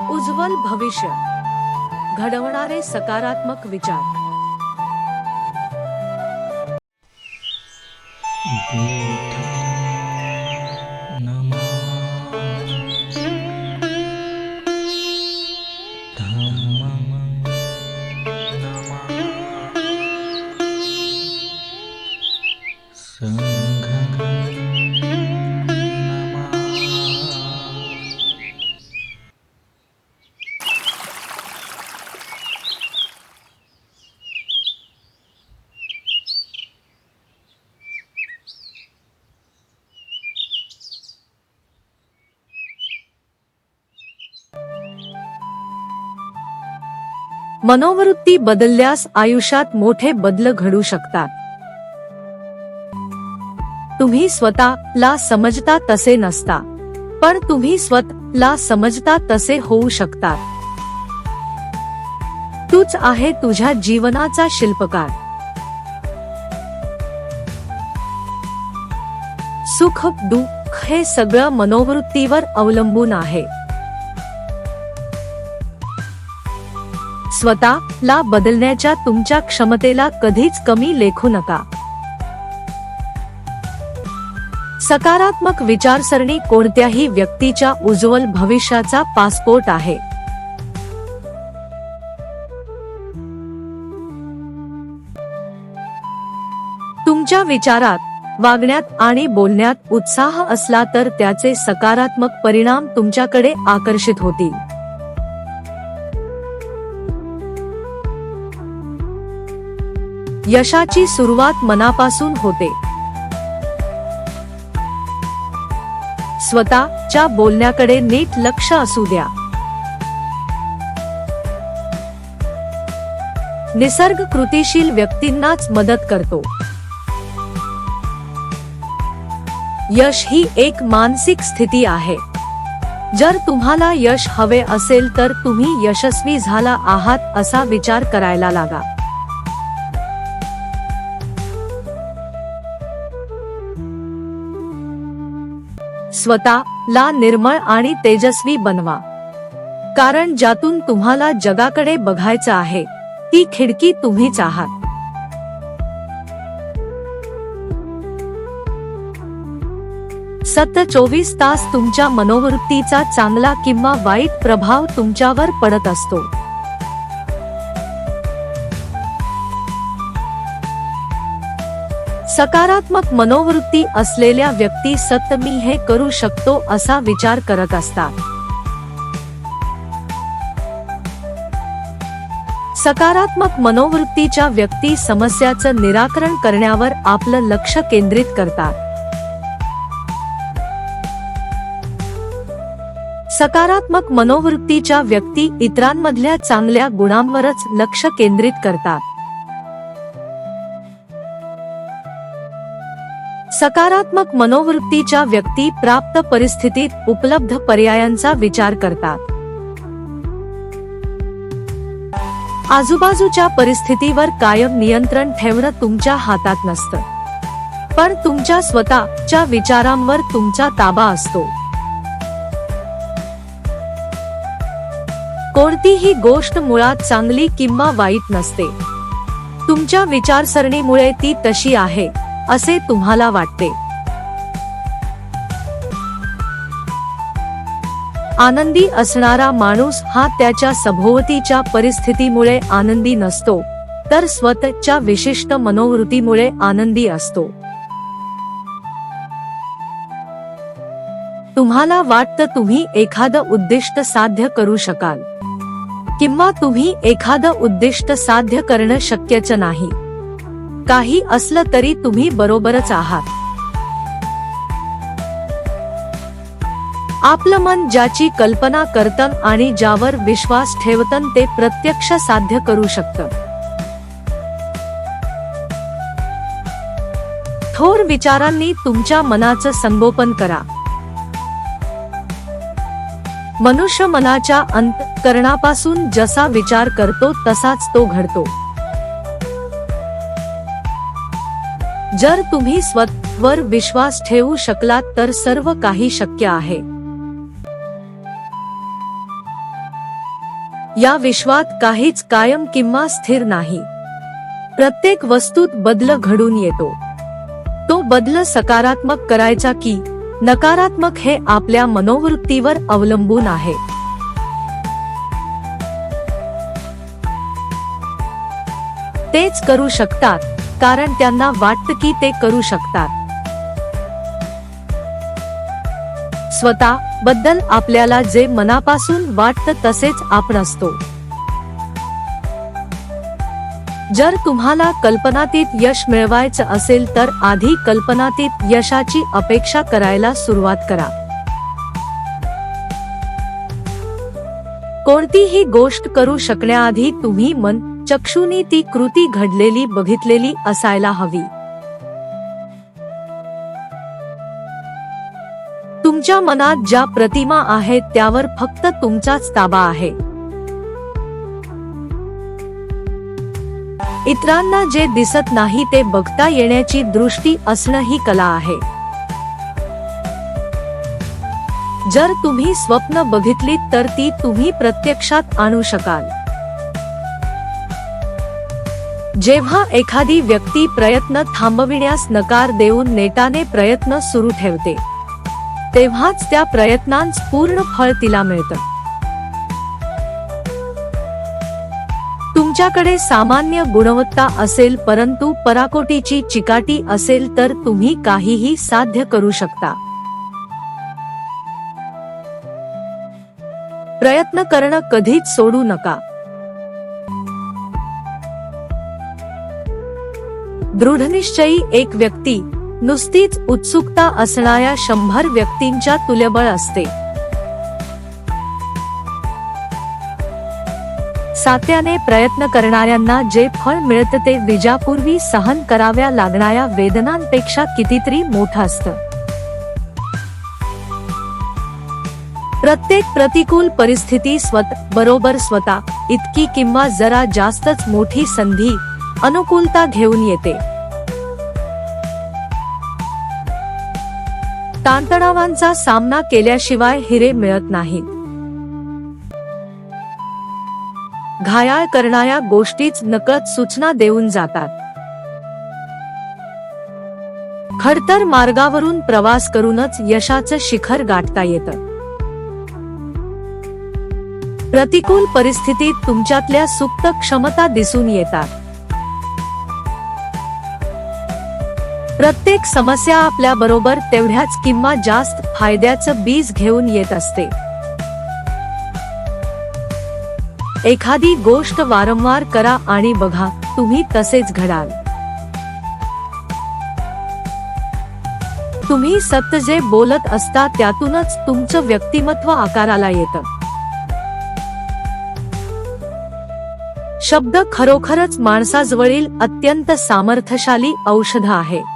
उज्ज्वल भविष्य. घडवणारे सकारात्मक विचार. मनोवृत्ती बदलल्यास आयुष्यात मोठे बदल घडू शकतात. तुम्ही स्वतःला समजता तसे नसता. पण तुम्ही स्वतःला समजता तसे होऊ शकतात. तूच आहे तुझ्या जीवनाचा शिल्पकार. सुख दुःख हे सगळं मनोवृत्तीवर अवलंबून आहे. स्वतःला बदलण्याच्या तुमच्या क्षमतेला कधीच कमी लेखू नका. सकारात्मक विचारसरणी कोणत्याही व्यक्तीच्या उज्ज्वल भविष्याचा पासपोर्ट आहे. तुमच्या विचारात वागण्यात आणि बोलण्यात उत्साह असला तर त्याचे सकारात्मक परिणाम तुमच्याकडे आकर्षित होतील. यशाची सुरुवात मनापासून होते. स्वतःच्या बोलण्याकडे नीट लक्ष असू द्या. निसर्ग कृतीशील व्यक्तींनाच मदत करतो. यश ही एक मानसिक स्थिती आहे. जर तुम्हाला यश हवे असेल तर तुम्ही यशस्वी झाला आहात असा विचार करायला लागा. स्वतःला निर्मळ आणि तेजस्वी बनवा. कारण ज्यातून तुम्हाला जगाकडे बघायचं आहे ती खिडकी तुम्हीच आहात. सत चोवीस तास तुमच्या मनोवृत्तीचा चांगला किंवा वाईट प्रभाव तुमच्यावर पडत असतो. सकारात्मक मनोवृत्ती असलेल्या व्यक्ती सत मी हे करू शकतो असा विचार करत असतात. सकारात्मक मनोवृत्तीच्या व्यक्ती समस्याचं निराकरण करण्यावर आपलं लक्ष केंद्रित करतात. सकारात्मक मनोवृत्तीच्या व्यक्ती इतरांमधल्या चांगल्या गुणांवरच लक्ष केंद्रित करतात. सकारात्मक मनोवृत्तीच्या व्यक्ती प्राप्त परिस्थितीत उपलब्ध पर्यायांचा विचार करतात. आजूबाजूच्या परिस्थितीवर कायम नियंत्रण ठेवणं तुमच्या हातात नसतं. पण तुमच्या स्वतःच्या विचारांवर तुमचा ताबा असतो. कोणतीही गोष्ट मुळात चांगली किंवा वाईट नसते. तुमच्या विचारसरणीमुळे ती तशी आहे. असे तुम्हाला वाटते. आनंदी असणारा माणूस हा त्याच्या सभोवतीच्या परिस्थितीमुळे आनंदी नसतो तर स्वतःच्या विशिष्ट मनोवृत्तीमुळे आनंदी असतो. तुम्हाला वाटतं तुम्ही एखादं उद्दिष्ट साध्य करू शकाल. किंवा तुम्ही एखादं उद्दिष्ट साध्य करणं शक्यच नाही. काही असलं तरी तुम्ही बरोबरच आहात. आपलं मन ज्याची कल्पना करतं आणि ज्यावर विश्वास ठेवतं ते प्रत्यक्ष साध्य करू शकतं. थोर विचारांनी तुमच्या मनाचं संगोपन करा. मनुष्य मनाच्या अंतकरणापासून जसा विचार करतो तसाच तो घडतो. जर तुम्ही स्वतःवर विश्वास ठेवू शकलात तर सर्व काही शक्य आहे. या विश्वात काहीच कायम किंवा स्थिर नाही. प्रत्येक वस्तूत बदल घडून येतो. तो बदल सकारात्मक करायचा की नकारात्मक हे आपल्या मनोवृत्तीवर अवलंबून आहे. तेच करू शकतात. कारण त्यांना वाटतं की ते करू शकतात. स्वतः बद्दल आपल्याला जे मनापासून वाटतं तसेच आपण असतो. जर तुम्हाला कल्पनातीत यश मिळवायचं असेल तर आधी कल्पनातीत यशाची अपेक्षा करायला सुरुवात करा. कोणतीही गोष्ट करू शकण्याआधी तुम्ही मन चक्षुनी ती कृती घडलेली बघितलेली असायला हवी. तुमच्या मनात ज्या प्रतिमा आहेत त्यावर फक्त तुमचाच ताबा आहे. इतरांना जे दिसत नाही ते बघता येण्याची दृष्टी असणं ही कला आहे. जर तुम्ही स्वप्न बघितलीत तर ती तुम्ही प्रत्यक्षात आणू शकाल. जेव्हा एखादी व्यक्ती प्रयत्न थांबविण्यास नकार देऊन नेटाने प्रयत्न सुरू ठेवते तेव्हाच त्या प्रयत्नांच पूर्ण फळ तिला मिळतं. तुमच्याकडे सामान्य गुणवत्ता असेल परंतु पराकोटीची चिकाटी असेल तर तुम्ही काहीही साध्य करू शकता. प्रयत्न करणं कधीच सोडू नका. दृढनिश्चयी एक व्यक्ती नुसतीच उत्सुकता असणाऱ्या शंभर व्यक्तींच्या तुल्यबळ असते. सात्याने प्रयत्न करणाऱ्यांना जे फळ मिळतं ते विजापूर्वी सहन कराव्या लागणाऱ्या वेदनांपेक्षा कितीतरी मोठं असतं. प्रत्येक प्रतिकूल परिस्थिती स्वत बरोबर स्वतः इतकी किंवा जरा जास्तच मोठी संधी अनुकूलता घेऊन येते. ताणतणावांचा सामना केल्याशिवाय हिरे मिळत नाहीत. घायाळ करणाऱ्या गोष्टीच नकळत सूचना देऊन जातात. खडतर मार्गावरून प्रवास करूनच यशाचं शिखर गाठता येतं. प्रतिकूल परिस्थितीत तुमच्यातल्या सुप्त क्षमता दिसून येतात. प्रत्येक समस्या आपल्या बरोबर तेवढ्याच किंवा जास्त फायद्याचं बीज घेऊन येत असते. एखादी गोष्ट वारंवार करा आणि बघा तुम्ही तसेच घडाल. तुम्ही सत्य जे बोलत असता त्यातूनच तुमचं व्यक्तिमत्व आकाराला येतं. शब्द खरोखरच माणसाजवळील अत्यंत सामर्थ्यशाली औषध आहे.